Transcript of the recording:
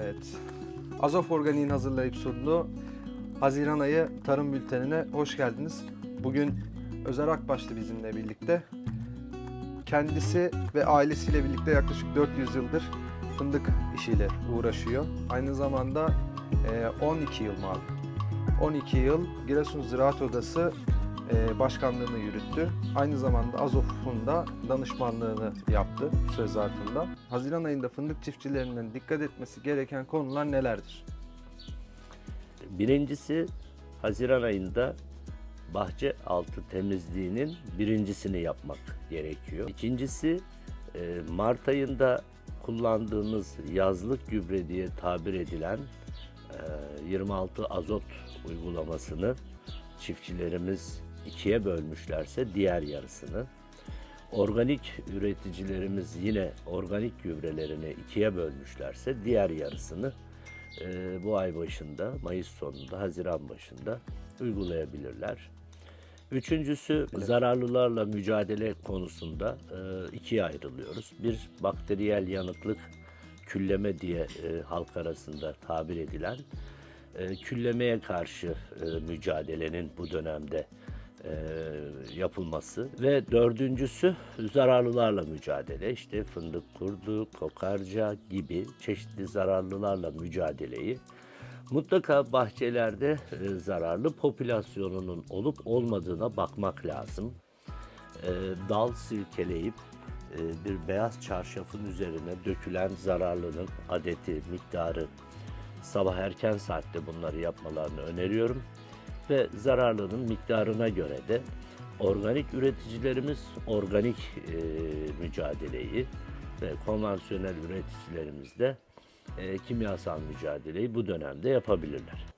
Evet. Azov Organik'in hazırlayıp sunduğu Haziran ayı tarım bültenine hoş geldiniz. Bugün Özer Akbaşlı bizimle birlikte. Kendisi ve ailesiyle birlikte yaklaşık 400 yıldır fındık işiyle uğraşıyor. Aynı zamanda e, 12 yıl mı abi? 12 yıl Giresun Ziraat Odası başkanlığını yürüttü. Aynı zamanda Azof'un da danışmanlığını yaptı bu süre zarfında. Haziran ayında fındık çiftçilerinin dikkat etmesi gereken konular nelerdir? Birincisi Haziran ayında bahçe altı temizliğinin birincisini yapmak gerekiyor. İkincisi e, Mart ayında kullandığımız yazlık gübre diye tabir edilen e, 26 azot uygulamasını çiftçilerimiz ikiye bölmüşlerse diğer yarısını organik üreticilerimiz yine organik gübrelerini ikiye bölmüşlerse diğer yarısını e, bu ay başında, Mayıs sonunda, Haziran başında uygulayabilirler. Üçüncüsü zararlılarla mücadele konusunda e, ikiye ayrılıyoruz. Bir bakteriyel yanıklık külleme diye e, halk arasında tabir edilen e, küllemeye karşı e, mücadelenin bu dönemde e, yapılması ve dördüncüsü zararlılarla mücadele işte fındık kurdu, kokarca gibi çeşitli zararlılarla mücadeleyi mutlaka bahçelerde e, zararlı popülasyonunun olup olmadığına bakmak lazım. E, dal silkeleyip e, bir beyaz çarşafın üzerine dökülen zararlının adeti, miktarı sabah erken saatte bunları yapmalarını öneriyorum ve zararlının miktarına göre de organik üreticilerimiz organik e, mücadeleyi ve konvansiyonel üreticilerimiz de e, kimyasal mücadeleyi bu dönemde yapabilirler.